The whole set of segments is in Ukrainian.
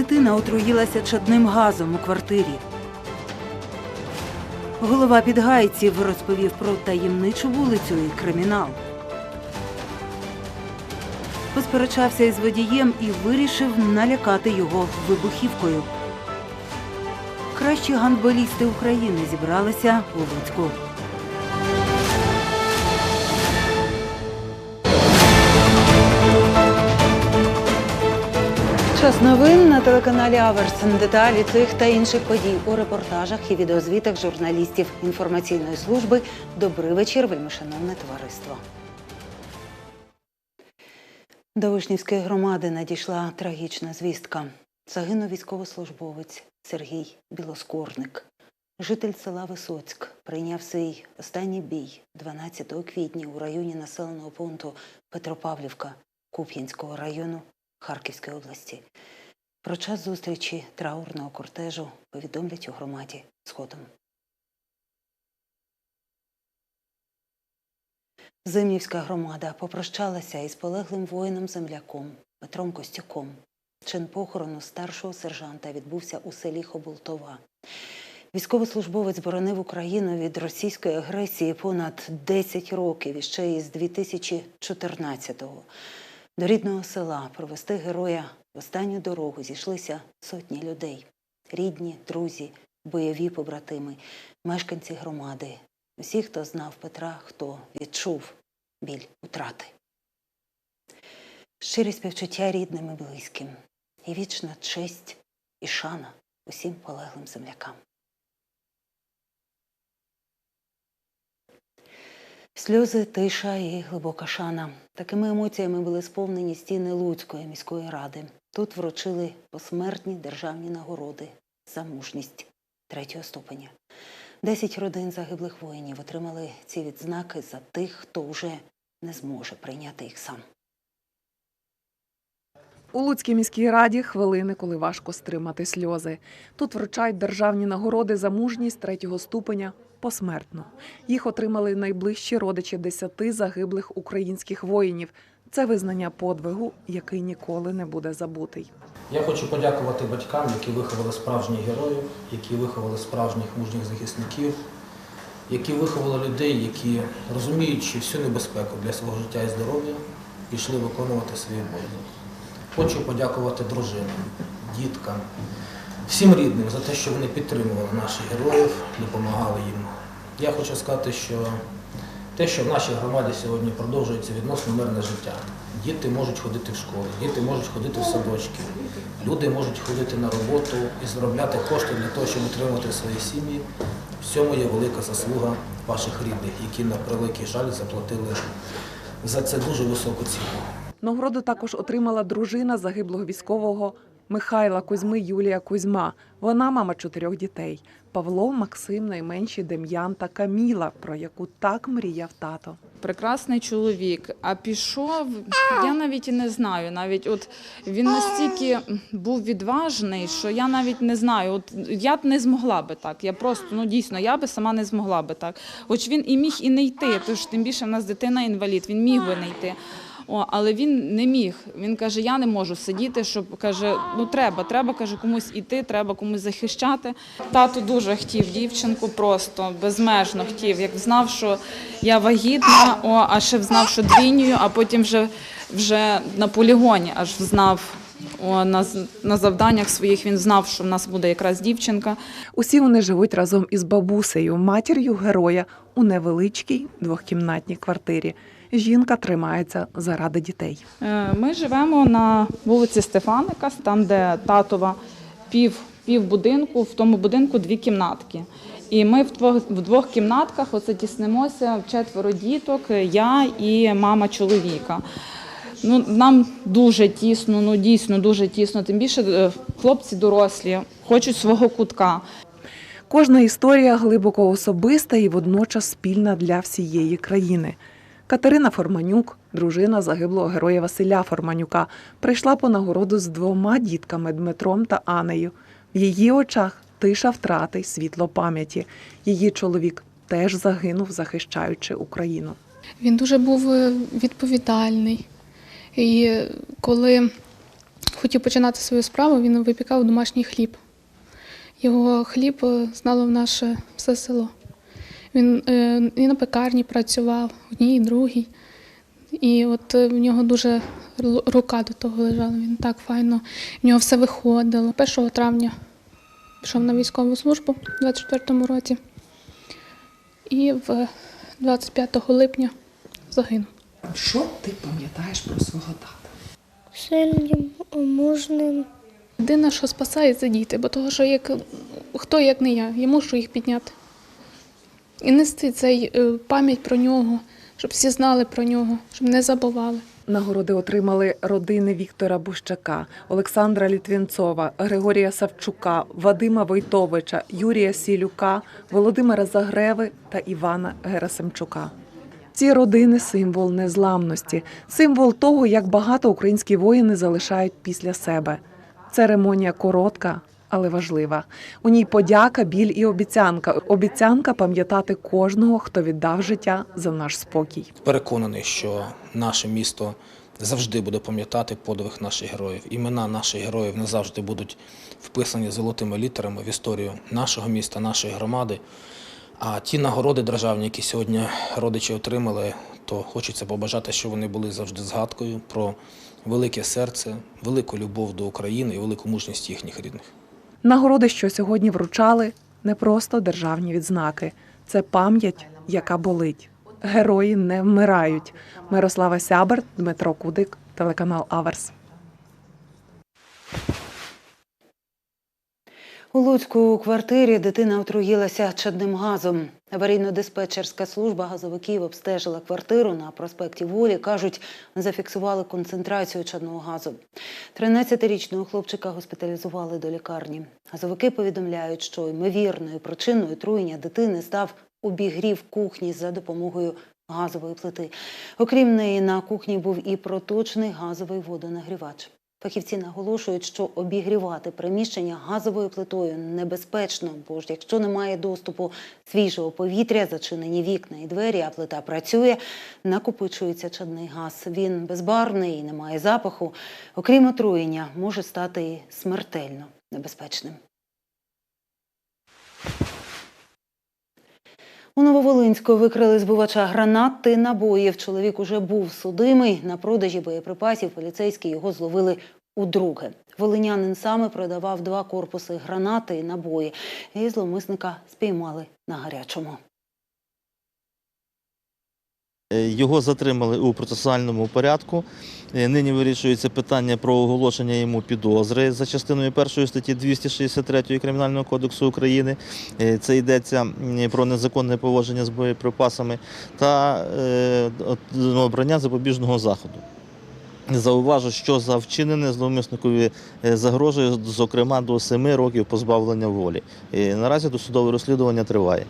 Дитина отруїлася чадним газом у квартирі. Голова підгайців розповів про таємничу вулицю і кримінал. Посперечався із водієм і вирішив налякати його вибухівкою. Кращі гандболісти України зібралися у Луцьку. Час новин на телеканалі Аверс. Деталі цих та інших подій у репортажах і відеозвітах журналістів інформаційної служби. Добрий вечір, вельмишановне товариство. До Вишнівської громади надійшла трагічна звістка. Загинув військовослужбовець Сергій Білоскорник. Житель села Висоцьк прийняв свій останній бій 12 квітня у районі населеного пункту Петропавлівка Куп'янського району Харківської області. Про час зустрічі траурного кортежу повідомлять у громаді згодом. Зимнівська громада попрощалася із полеглим воїном-земляком Петром Костюком. Чин похорону старшого сержанта відбувся у селі Хоболтова. Військовослужбовець боронив Україну від російської агресії понад 10 років і ще із 2014-го. До рідного села провести героя в останню дорогу зійшлися сотні людей: рідні, друзі, бойові побратими, мешканці громади, усі, хто знав Петра, хто відчув біль утрати. Щирі співчуття рідним і близьким, і вічна честь і шана усім полеглим землякам. Сльози, тиша і глибока шана. Такими емоціями були сповнені стіни Луцької міської ради. Тут вручили посмертні державні нагороди за мужність третього ступеня. Десять родин загиблих воїнів отримали ці відзнаки за тих, хто вже не зможе прийняти їх сам. У Луцькій міській раді хвилини, коли важко стримати сльози. Тут вручають державні нагороди за мужність третього ступеня посмертно. Їх отримали найближчі родичі десяти загиблих українських воїнів. Це визнання подвигу, який ніколи не буде забутий. Я хочу подякувати батькам, які виховали справжніх героїв, які виховали справжніх мужніх захисників, які виховали людей, які, розуміючи всю небезпеку для свого життя і здоров'я, пішли виконувати свої обов'язки. Хочу подякувати дружинам, діткам, всім рідним за те, що вони підтримували наших героїв, допомагали їм. Я хочу сказати, що те, що в нашій громаді сьогодні продовжується відносно мирне життя. Діти можуть ходити в школи, діти можуть ходити в садочки, люди можуть ходити на роботу і заробляти кошти для того, щоб утримувати свої сім'ї. В цьому є велика заслуга ваших рідних, які на превеликий жаль заплатили за це дуже високу ціну. Нагороду також отримала дружина загиблого військового Михайла Кузьми Юлія Кузьма. Вона мама чотирьох дітей: Павло, Максим, найменші Дем'ян та Каміла, про яку так мріяв тато. прекрасний чоловік. А пішов, я навіть і не знаю. Навіть от він настільки був відважний, що я навіть не знаю. От я б не змогла би так. Я просто ну дійсно я би сама не змогла би так. Хоч він і міг і не йти, тож тим більше в нас дитина інвалід, він міг би не йти. О, але він не міг. Він каже: я не можу сидіти, щоб каже, ну треба, треба каже, комусь іти, треба комусь захищати. Тато дуже хотів дівчинку, просто безмежно хотів. Як знав, що я вагітна, о, а ще знав, що двійню, а потім вже, вже на полігоні аж знав. О, на, на завданнях своїх він знав, що в нас буде якраз дівчинка. Усі вони живуть разом із бабусею, матір'ю героя у невеличкій двохкімнатній квартирі. Жінка тримається заради дітей. Е, Ми живемо на вулиці Стефаника, там, де татова пів, пів будинку, в тому будинку дві кімнатки. І ми в двох, в двох кімнатках оце тіснимося четверо діток, я і мама чоловіка. Ну, нам дуже тісно, ну дійсно дуже тісно. Тим більше е, хлопці дорослі, хочуть свого кутка. Кожна історія глибоко особиста і водночас спільна для всієї країни. Катерина Форманюк, дружина загиблого героя Василя Форманюка, прийшла по нагороду з двома дітками Дмитром та Анею. В її очах тиша втрати світло пам'яті. Її чоловік теж загинув, захищаючи Україну. Він дуже був е, відповідальний. І коли хотів починати свою справу, він випікав домашній хліб. Його хліб е, знало в наше все село. Він е, і на пекарні працював, одній, і другій. І от е, в нього дуже рука до того лежала. Він так файно, в нього все виходило. 1 травня пішов на військову службу у 24-му році. І в 25 липня загинув. Що ти пам'ятаєш про свого тата? сильним, мужним. Єдине, що спасає, це діти, бо того, що як хто як не я, я мушу їх підняти. І нести цей е, пам'ять про нього, щоб всі знали про нього, щоб не забували. Нагороди отримали родини Віктора Бущака, Олександра Літвінцова, Григорія Савчука, Вадима Войтовича, Юрія Сілюка, Володимира Загреви та Івана Герасимчука. Ці родини символ незламності, символ того, як багато українські воїни залишають після себе. Церемонія коротка, але важлива. У ній подяка, біль і обіцянка. Обіцянка пам'ятати кожного, хто віддав життя за наш спокій. Переконаний, що наше місто завжди буде пам'ятати подвиг наших героїв. Імена наших героїв не завжди будуть вписані золотими літерами в історію нашого міста, нашої громади. А ті нагороди державні, які сьогодні родичі отримали, то хочеться побажати, щоб вони були завжди згадкою про велике серце, велику любов до України і велику мужність їхніх рідних. Нагороди, що сьогодні вручали, не просто державні відзнаки, це пам'ять, яка болить. Герої не вмирають. Мирослава Сябер, Дмитро Кудик, телеканал Аверс. У Луцьку у квартирі дитина отруїлася чадним газом. Аварійно-диспетчерська служба газовиків обстежила квартиру на проспекті Волі. Кажуть, зафіксували концентрацію чадного газу. 13-річного хлопчика госпіталізували до лікарні. Газовики повідомляють, що ймовірною причиною отруєння дитини став обігрів кухні за допомогою газової плити. Окрім неї, на кухні був і проточний газовий водонагрівач. Фахівці наголошують, що обігрівати приміщення газовою плитою небезпечно, бо ж якщо немає доступу свіжого повітря, зачинені вікна і двері, а плита працює, накопичується чадний газ. Він безбарвний і не має запаху. Окрім отруєння, може стати смертельно небезпечним. У Нововолинську викрили збивача гранат та набоїв. Чоловік уже був судимий. На продажі боєприпасів поліцейські його зловили удруге. Волинянин саме продавав два корпуси гранати і набої. І зловмисника спіймали на гарячому. Е, Його затримали у процесуальному порядку. Е, Нині вирішується питання про оголошення йому підозри за частиною першої статті 263 Кримінального кодексу України. Е, Це йдеться про незаконне поводження з боєприпасами та обрання запобіжного заходу. Зауважу, що за вчинене зловмисникові загрожує, зокрема, до 7 років позбавлення волі. Наразі досудове розслідування триває.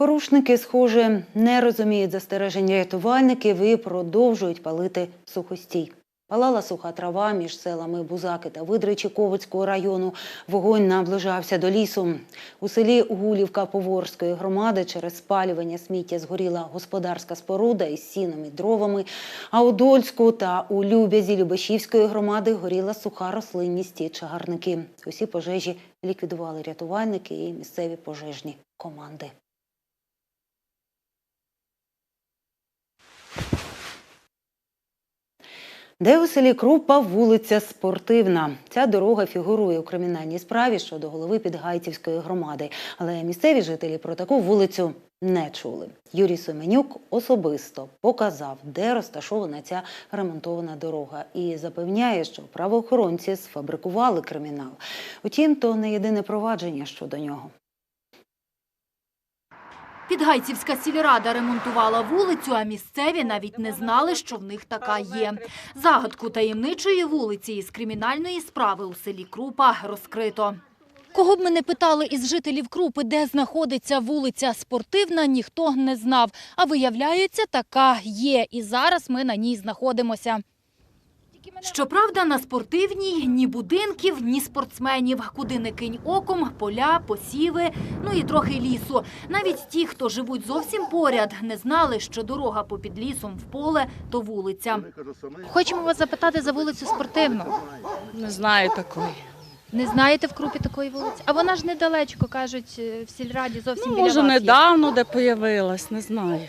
Порушники, схоже, не розуміють застереження рятувальників і продовжують палити сухостій. Палала суха трава між селами Бузаки та Видричі Ковицького району. Вогонь наближався до лісу. У селі Гулівка Поворської громади через спалювання сміття згоріла господарська споруда із сіном і дровами. А у Дольську та у Любязі Любешівської громади горіла суха рослинність і чагарники. Усі пожежі ліквідували рятувальники і місцеві пожежні команди. Де у селі Крупа вулиця Спортивна. Ця дорога фігурує у кримінальній справі щодо голови Підгайцівської громади. Але місцеві жителі про таку вулицю не чули. Юрій Семенюк особисто показав, де розташована ця ремонтована дорога, і запевняє, що правоохоронці сфабрикували кримінал. Утім, то не єдине провадження щодо нього. Підгайцівська сільрада ремонтувала вулицю, а місцеві навіть не знали, що в них така є. Загадку таємничої вулиці із кримінальної справи у селі Крупа розкрито. Кого б ми не питали із жителів Крупи, де знаходиться вулиця Спортивна, ніхто не знав. А виявляється, така є. І зараз ми на ній знаходимося. Щоправда, на спортивній ні будинків, ні спортсменів. Куди не кинь оком, поля, посіви, ну і трохи лісу. Навіть ті, хто живуть зовсім поряд, не знали, що дорога попід лісом в поле – то вулиця. Хочемо вас запитати за вулицю спортивну. Не знаю такої. Не знаєте в крупі такої вулиці? А вона ж недалечко, кажуть, е, в сільраді зовсім Ну, біля може, вас є. недавно де появилась, не знаю.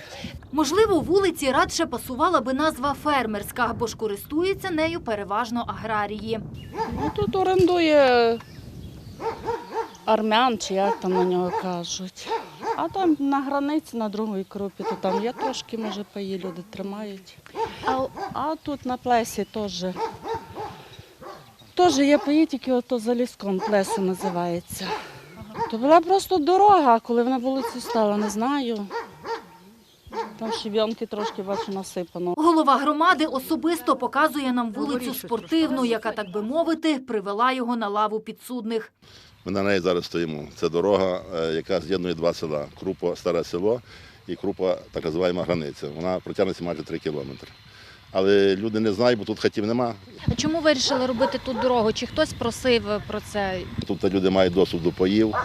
Можливо, вулиці радше пасувала би назва фермерська, бо ж користуються нею переважно аграрії. Ну, тут орендує армян, чи як там на нього кажуть. А там на границі, на другій крупі, то там є трошки, може, паї люди тримають. А, а тут на плесі теж. Теж є паї, тільки ото за ліском плесо називається. То була просто дорога, а коли вона вулицю стала, не знаю. Там щебенки трошки бачу насипано. Голова громади особисто показує нам вулицю спортивну, яка, так би мовити, привела його на лаву підсудних. Ми на неї зараз стоїмо. Це дорога, е, яка з'єднує два села: Крупо Старе село і Крупа, так називаємо границя. Вона протягнеться майже 3 кілометри. Але люди не знають, бо тут хатів нема. А чому вирішили робити тут дорогу? Чи хтось просив про це? Тут люди мають доступ до паїв.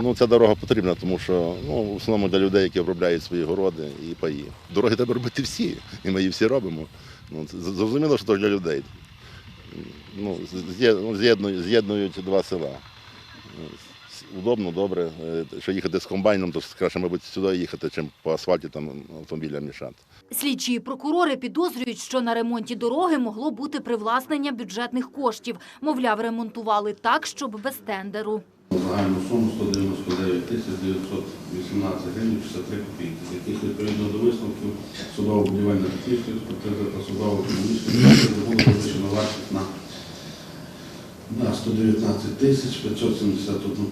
Ну, ця дорога потрібна, тому що ну, в основному для людей, які обробляють свої городи і паї. Дороги треба робити всі, і ми її всі робимо. Ну, зрозуміло, що це для людей. Ну, ну, з'єднують, з'єднують два села. Удобно, добре. Е, Що їхати з комбайном, то краще, мабуть, сюди їхати, чим по асфальті там автомобілям мішати. Слідчі і прокурори підозрюють, що на ремонті дороги могло бути привласнення бюджетних коштів. Мовляв, ремонтували так, щоб без тендеру. Загальну суму 199 тисяч 918 гривень 63 копійки, з яких відповідно до висновків судово-будівельної технічної експертизи та судово-економічної експертизи було визначено вартість на, на 119 тисяч 571 гривню 92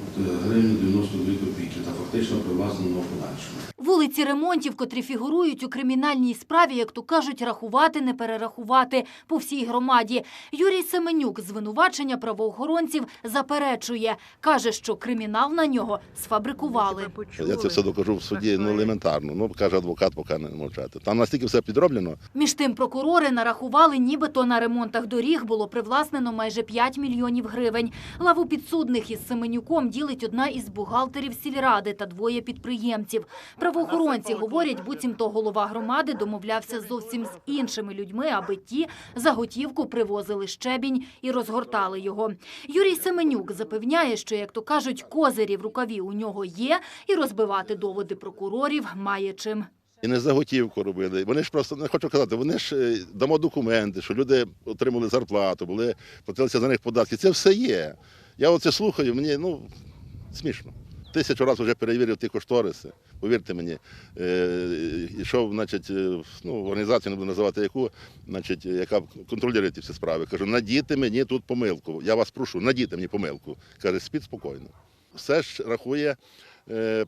копійки та фактично привласнено в подальшому. Вулиці ремонтів, котрі фігурують у кримінальній справі, як то кажуть, рахувати, не перерахувати по всій громаді. Юрій Семенюк звинувачення правоохоронців заперечує. Каже, що кримінал на нього сфабрикували. Я це все докажу в суді ну, елементарно. Ну, каже адвокат, поки не мовчати. Там настільки все підроблено, Між тим прокурори нарахували, нібито на ремонтах доріг було привласнено майже 5 мільйонів гривень. Лаву підсудних із Семенюком ділить одна із бухгалтерів сільради та двоє підприємців. Правоохоронці говорять, буцімто голова громади домовлявся зовсім з іншими людьми, аби ті за готівку привозили щебінь і розгортали його. Юрій Семенюк запевняє, що, як то кажуть, козирі в рукаві у нього є, і розбивати доводи прокурорів має чим. І не за готівку робили. Вони ж просто не хочу казати, вони ж е, дамо документи, що люди отримали зарплату, були платилися за них податки. Це все є. Я оце слухаю, мені ну смішно. Тисячу разів вже перевірив ті кошториси. Повірте мені, е, йшов, значить, е, ну, організацію не буду називати яку, значить, яка контролює ці всі справи. Кажу, надійте мені тут помилку. Я вас прошу, надійте мені помилку. Каже, спіть спокійно. Все ж рахує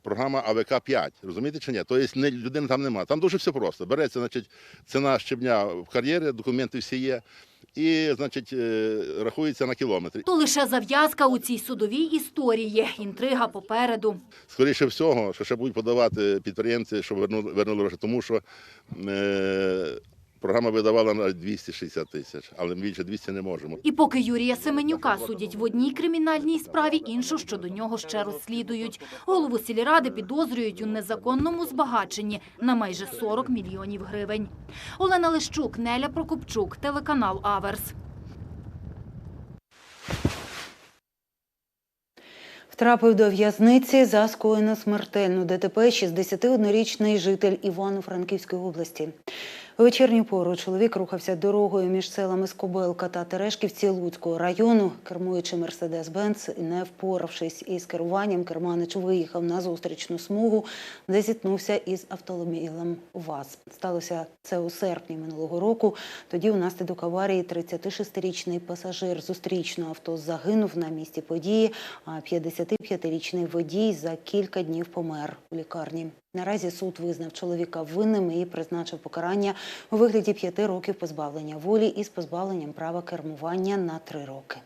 програма АВК 5 розумієте чи ні? Тобто людини там немає. Там дуже все просто. Береться, значить, ціна щебня в кар'єрі, документи всі є, і, значить, е, рахується на кілометри. То лише зав'язка у цій судовій історії. Інтрига попереду. Скоріше всього, що ще будуть подавати підприємці, щоб вернули, вернули гроші, тому що е, програма видавала на 260 тисяч, але ми більше 200 не можемо. І поки Юрія Семенюка судять в одній кримінальній справі, іншу щодо нього ще розслідують. Голову сільради підозрюють у незаконному збагаченні на майже 40 мільйонів гривень. Олена Лещук, Неля Прокопчук, телеканал Аверс. Втрапив до в'язниці за скоєну смертельну ДТП 61-річний житель Івано-Франківської області. У вечірню пору чоловік рухався дорогою між селами Скобелка та Терешківці Луцького району, кермуючи Мерседес-Бенц не впоравшись із керуванням, керманич виїхав на зустрічну смугу, де зіткнувся із автомобілем ВАЗ. Сталося це у серпні минулого року. Тоді внаслідок аварії 36-річний пасажир зустрічного авто загинув на місці події, а 55-річний водій за кілька днів помер у лікарні. Наразі суд визнав чоловіка винним і призначив покарання у вигляді п'яти років позбавлення волі із позбавленням права кермування на три роки.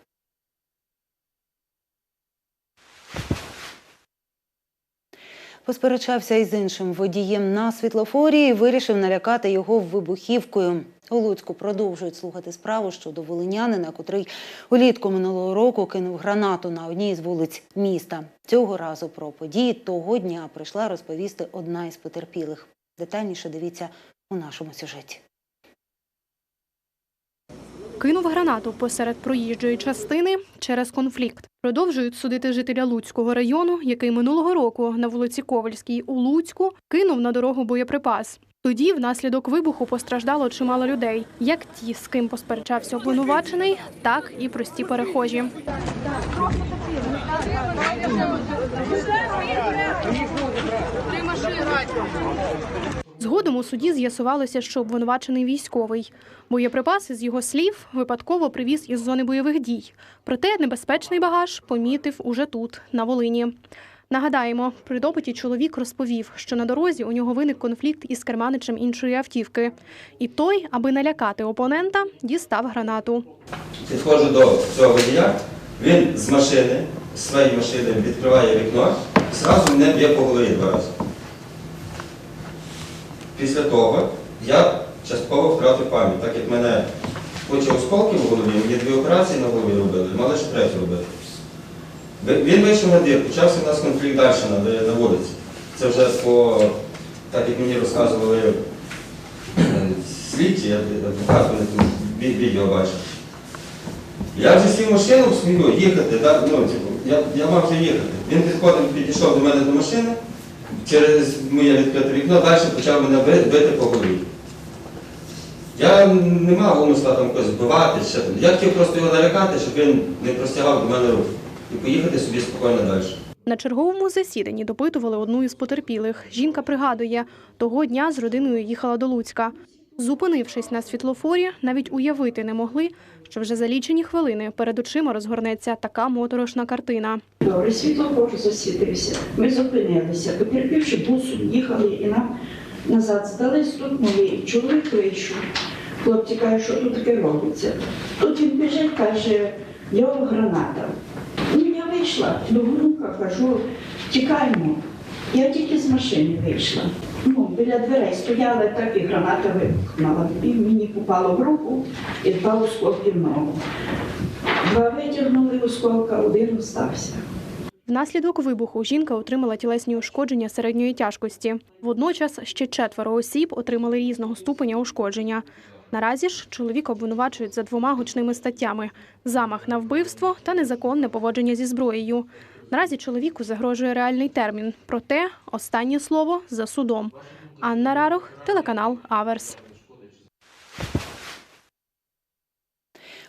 Посперечався із іншим водієм на світлофорі і вирішив налякати його вибухівкою. У Луцьку продовжують слухати справу щодо волинянина, котрий улітку минулого року кинув гранату на одній з вулиць міста. Цього разу про події того дня прийшла розповісти одна із потерпілих. Детальніше дивіться у нашому сюжеті. Кинув гранату посеред проїжджої частини через конфлікт. Продовжують судити жителя Луцького району, який минулого року на вулиці Ковальській у Луцьку кинув на дорогу боєприпас. Тоді внаслідок вибуху постраждало чимало людей, як ті, з ким посперечався обвинувачений, так і прості перехожі. Згодом у суді з'ясувалося, що обвинувачений військовий. Боєприпаси, з його слів, випадково привіз із зони бойових дій. Проте небезпечний багаж помітив уже тут, на Волині. Нагадаємо, при допиті чоловік розповів, що на дорозі у нього виник конфлікт із керманичем іншої автівки. І той, аби налякати опонента, дістав гранату. Підходжу до цього водія, він з машини, з своєї машини відкриває вікно зразу мене б'є по голові два рази. Після того я частково втратив пам'ять, так як мене куча осколків в голові, мені дві операції на голові робили, мали ще третю робити. Він вийшов на двір, почався у нас конфлікт далі на, на вулиці. Це вже по, так як мені розказували е, слідчі, адвокат, відео бачив. Я вже сів машину в свою їхати, да, ну, типу, я, я мав їхати. Він підходив, підійшов до мене до машини, через моє відкрите вікно далі почав мене бити по голові. Я не мав умисла там когось там. Я хотів просто його налякати, щоб він не простягав до мене руку і поїхати собі спокійно далі. На черговому засіданні допитували одну із потерпілих. Жінка пригадує, того дня з родиною їхала до Луцька. Зупинившись на світлофорі, навіть уявити не могли, що вже за лічені хвилини перед очима розгорнеться така моторошна картина. Добре, світлофор засвітився. Ми зупинилися. Потерпівши бусом, їхали і нам назад здали, стукнули. Чоловік вийшов. Хлопці кажуть, що тут таке робиться. Тут він біжить, каже, його граната. Ну, я вийшла до внука, кажу, тікаємо. Я тільки з машини вийшла. Біля дверей стояла, так і граната випухнула. І мені попало в руку і два осколки в ногу. Два витягнули осколка, один остався. Внаслідок вибуху жінка отримала тілесні ушкодження середньої тяжкості. Водночас ще четверо осіб отримали різного ступеня ушкодження. Наразі ж чоловіка обвинувачують за двома гучними статтями: замах на вбивство та незаконне поводження зі зброєю. Наразі чоловіку загрожує реальний термін. Проте останнє слово за судом. Анна Рарох, телеканал Аверс.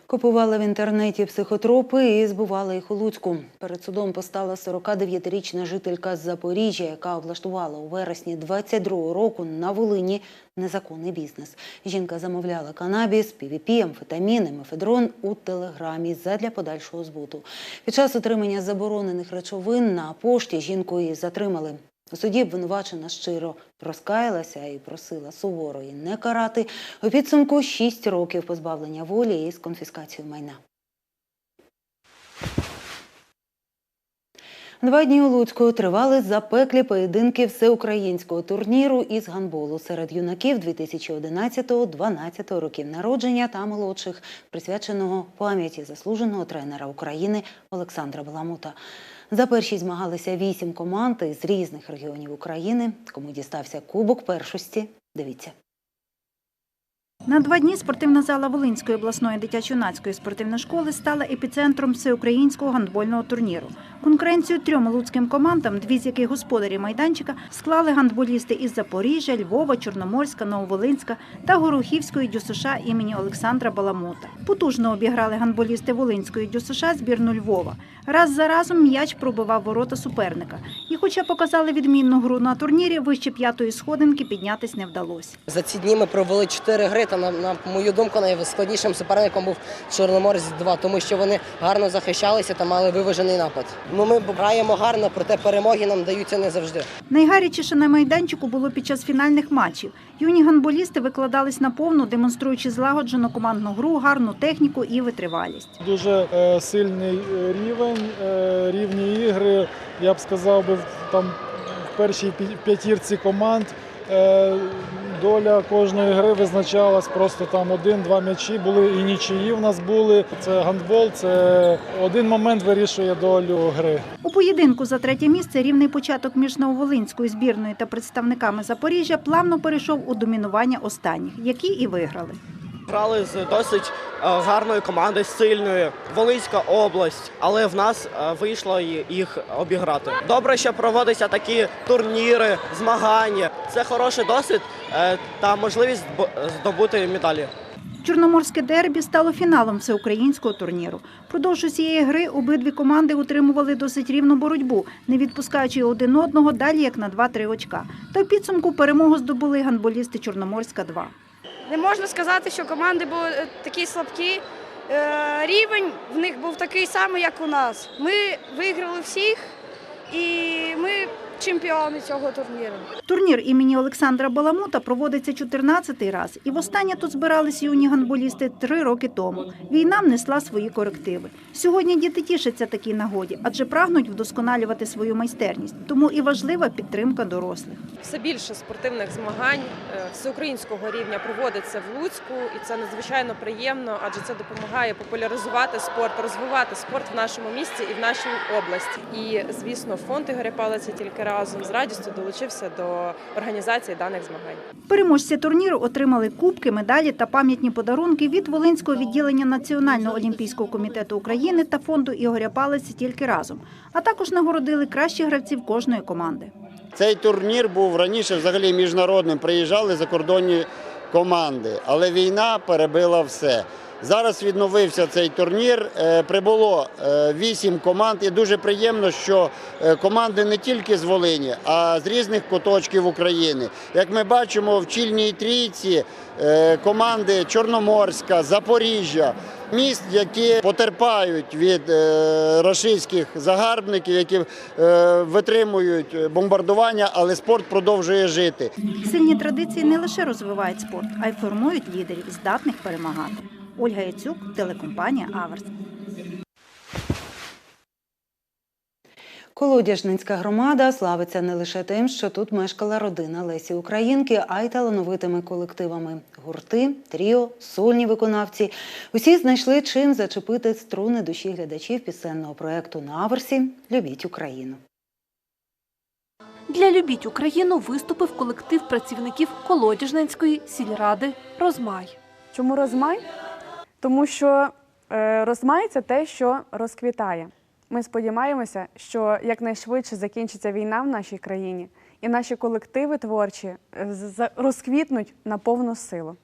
Купували в інтернеті психотропи і збували їх у Луцьку. Перед судом постала 49-річна жителька з Запоріжжя, яка облаштувала у вересні 22-го року на Волині незаконний бізнес. Жінка замовляла канабіс, півіпі, амфетамін, мефедрон у телеграмі задля подальшого збуту. Під час отримання заборонених речовин на пошті жінку і затримали. У суді обвинувачена щиро розкаялася і просила суворо її не карати. У підсумку 6 років позбавлення волі із конфіскацією майна. Два дні у Луцьку тривали запеклі поєдинки всеукраїнського турніру із гандболу серед юнаків 2011-2012 років народження та молодших, присвяченого пам'яті заслуженого тренера України Олександра Баламута. За перші змагалися вісім команд із різних регіонів України. Кому дістався кубок першості? Дивіться. На два дні спортивна зала Волинської обласної дитячо-юнацької спортивної школи стала епіцентром всеукраїнського гандбольного турніру. Конкуренцію трьом луцьким командам, дві з яких господарі майданчика, склали гандболісти із Запоріжжя, Львова, Чорноморська, Нововолинська та Горохівської ДЮСШ імені Олександра Баламута. Потужно обіграли гандболісти Волинської ДЮСШ збірну Львова. Раз за разом м'яч пробивав ворота суперника. І хоча показали відмінну гру на турнірі, вище п'ятої сходинки піднятись не вдалося. За ці дні ми провели чотири гри. Та на, на мою думку, найскладнішим суперником був Чорноморець 2 тому що вони гарно захищалися та мали виважений напад. Ну ми граємо гарно, проте перемоги нам даються не завжди. Найгарячіше на майданчику було під час фінальних матчів. Юні гандболісти викладались наповну, демонструючи злагоджену командну гру, гарну техніку і витривалість. Дуже е, сильний е, рівень, е, рівні ігри. Я б сказав би, там в першій п'ятірці команд. Е, Доля кожної гри визначалась просто там один-два м'ячі були і нічиї в нас були. Це гандбол, це один момент вирішує долю гри. У поєдинку за третє місце рівний початок між Нововолинською збірною та представниками Запоріжжя плавно перейшов у домінування останніх, які і виграли. Грали з досить е, гарною командою, сильною, Волинська область, але в нас е, вийшло їх обіграти. Добре, що проводяться такі турніри, змагання. Це хороший досвід е, та можливість здобути медалі. Чорноморське дербі стало фіналом всеукраїнського турніру. Продовж усієї гри обидві команди утримували досить рівну боротьбу, не відпускаючи один одного далі як на 2-3 очка. Та в підсумку перемогу здобули гандболісти Чорноморська 2. Не можна сказати, що команди були е, такі слабкі. Е, Рівень в них був такий самий, як у нас. Ми виграли всіх і ми чемпіони цього турніру. Турнір імені Олександра Баламута проводиться 14-й раз, і востаннє тут збирались юні гандболісти три роки тому. Війна внесла свої корективи. Сьогодні діти тішаться такій нагоді, адже прагнуть вдосконалювати свою майстерність. Тому і важлива підтримка дорослих. Все більше спортивних змагань е, всеукраїнського рівня проводиться в Луцьку, і це надзвичайно приємно, адже це допомагає популяризувати спорт, розвивати спорт в нашому місті і в нашій області. І звісно, фонд Ігоря Палиця тільки разом з радістю долучився до організації даних змагань. Переможці турніру отримали кубки, медалі та пам'ятні подарунки від Волинського відділення Національного олімпійського комітету України та фонду Ігоря Палиці тільки разом, а також нагородили кращих гравців кожної команди. Цей турнір був раніше взагалі міжнародним. Приїжджали закордонні команди, але війна перебила все. Зараз відновився цей турнір. Е, Прибуло е, вісім команд, і дуже приємно, що е, команди не тільки з Волині, а з різних куточків України. Як ми бачимо, в чільній трійці команди Чорноморська, Запоріжжя, міст, які потерпають від рашистських загарбників, які витримують бомбардування, але спорт продовжує жити. Сильні традиції не лише розвивають спорт, а й формують лідерів, здатних перемагати. Ольга Яцюк, телекомпанія Аверс. Колодяжницька громада славиться не лише тим, що тут мешкала родина Лесі Українки, а й талановитими колективами. Гурти, тріо, сольні виконавці. Усі знайшли чим зачепити струни душі глядачів пісенного проєкту на Аверсі Любіть Україну. Для «Любіть Україну» виступив колектив працівників Колодяжненської сільради «Розмай». Чому розмай? Тому що е, розмай те, що розквітає. Ми сподіваємося, що якнайшвидше закінчиться війна в нашій країні, і наші колективи творчі е, розквітнуть на повну силу.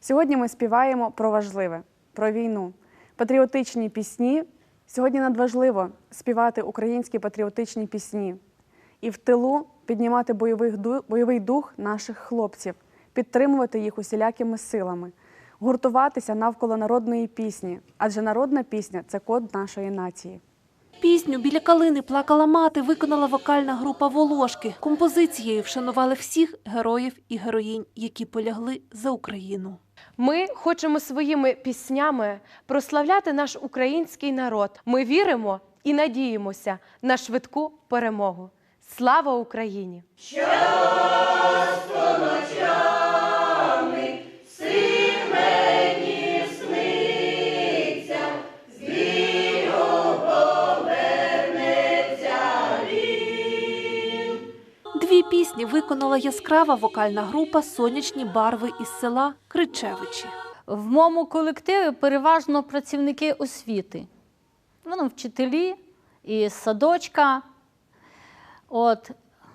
Сьогодні ми співаємо про важливе, про війну, патріотичні пісні. Сьогодні надважливо співати українські патріотичні пісні і в тилу піднімати бойовий дух наших хлопців, підтримувати їх усілякими силами, гуртуватися навколо народної пісні, адже народна пісня це код нашої нації. Пісню «Біля калини плакала мати» виконала вокальна група «Волошки». Композицією вшанували всіх героїв і героїнь, які полягли за Україну. Ми хочемо своїми піснями прославляти наш український народ. Ми віримо і надіємося на швидку перемогу. Слава Україні! Часто пісні виконала яскрава вокальна група «Сонячні барви» із села Кричевичі. В моєму колективі переважно працівники освіти. Воно вчителі і садочка. От.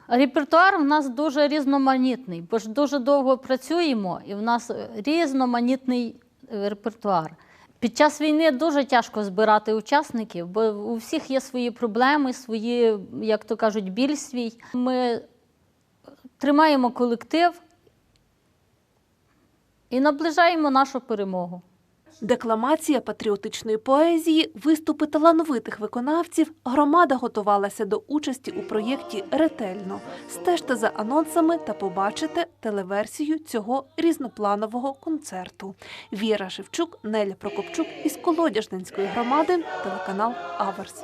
Репертуар в нас дуже різноманітний, бо ж дуже довго працюємо, і в нас різноманітний е, репертуар. Під час війни дуже тяжко збирати учасників, бо у всіх є свої проблеми, свої, як то кажуть, біль свій. Ми тримаємо колектив і наближаємо нашу перемогу. Декламація патріотичної поезії, виступи талановитих виконавців. Громада готувалася до участі у проєкті ретельно. Стежте за анонсами та побачите телеверсію цього різнопланового концерту. Віра Шевчук, Неля Прокопчук із Колодяжненської громади, телеканал Аверс.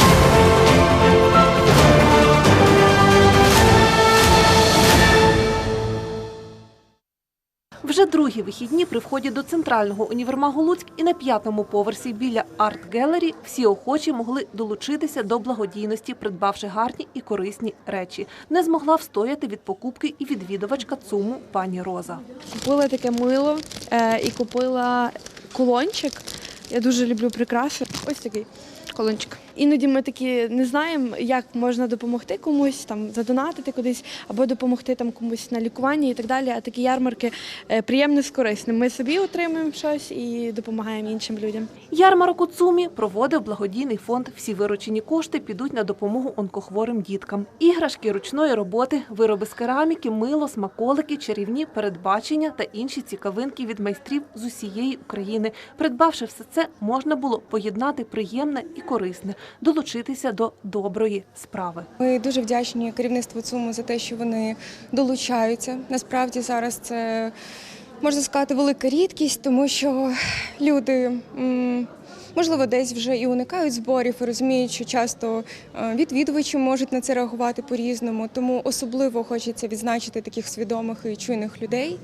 Вже другі вихідні при вході до центрального універмагу Луцьк і на п'ятому поверсі біля Арт Гелері всі охочі могли долучитися до благодійності, придбавши гарні і корисні речі. Не змогла встояти від покупки і відвідувачка ЦУМу пані Роза. Купила таке мило е, і купила колончик. Я дуже люблю прикраси. Ось такий колончик. Іноді ми такі не знаємо, як можна допомогти комусь, там задонатити кудись або допомогти там комусь на лікування і так далі. А такі ярмарки е, приємно з корисним. Ми собі отримуємо щось і допомагаємо іншим людям. Ярмарок у ЦУМі проводив благодійний фонд. Всі виручені кошти підуть на допомогу онкохворим діткам. Іграшки ручної роботи, вироби з кераміки, мило, смаколики, чарівні передбачення та інші цікавинки від майстрів з усієї України. Придбавши все це, можна було поєднати приємне і корисне, долучитися до доброї справи. Ми дуже вдячні керівництву ЦУМу за те, що вони долучаються. Насправді зараз це можна сказати велика рідкість, тому що люди. Можливо, десь вже і уникають зборів, і розуміють, що часто е, відвідувачі можуть на це реагувати по-різному. Тому особливо хочеться відзначити таких свідомих і чуйних людей,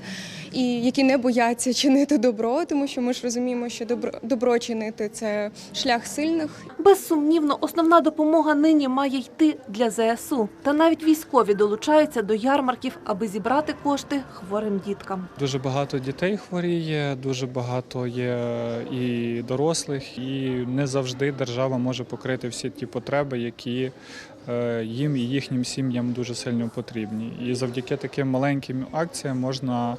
і які не бояться чинити добро, тому що ми ж розуміємо, що добро, добро чинити це шлях сильних. Безсумнівно, основна допомога нині має йти для ЗСУ. Та навіть військові долучаються до ярмарків, аби зібрати кошти хворим діткам. Дуже багато дітей хворіє, дуже багато є і дорослих, і не завжди держава може покрити всі ті потреби, які е, їм і їхнім сім'ям дуже сильно потрібні. І завдяки таким маленьким акціям можна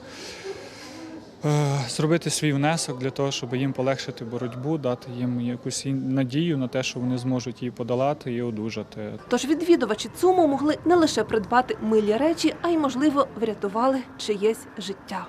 е, зробити свій внесок для того, щоб їм полегшити боротьбу, дати їм якусь надію на те, що вони зможуть її подолати і одужати. Тож відвідувачі ЦУМу могли не лише придбати милі речі, а й, можливо, врятували чиєсь життя.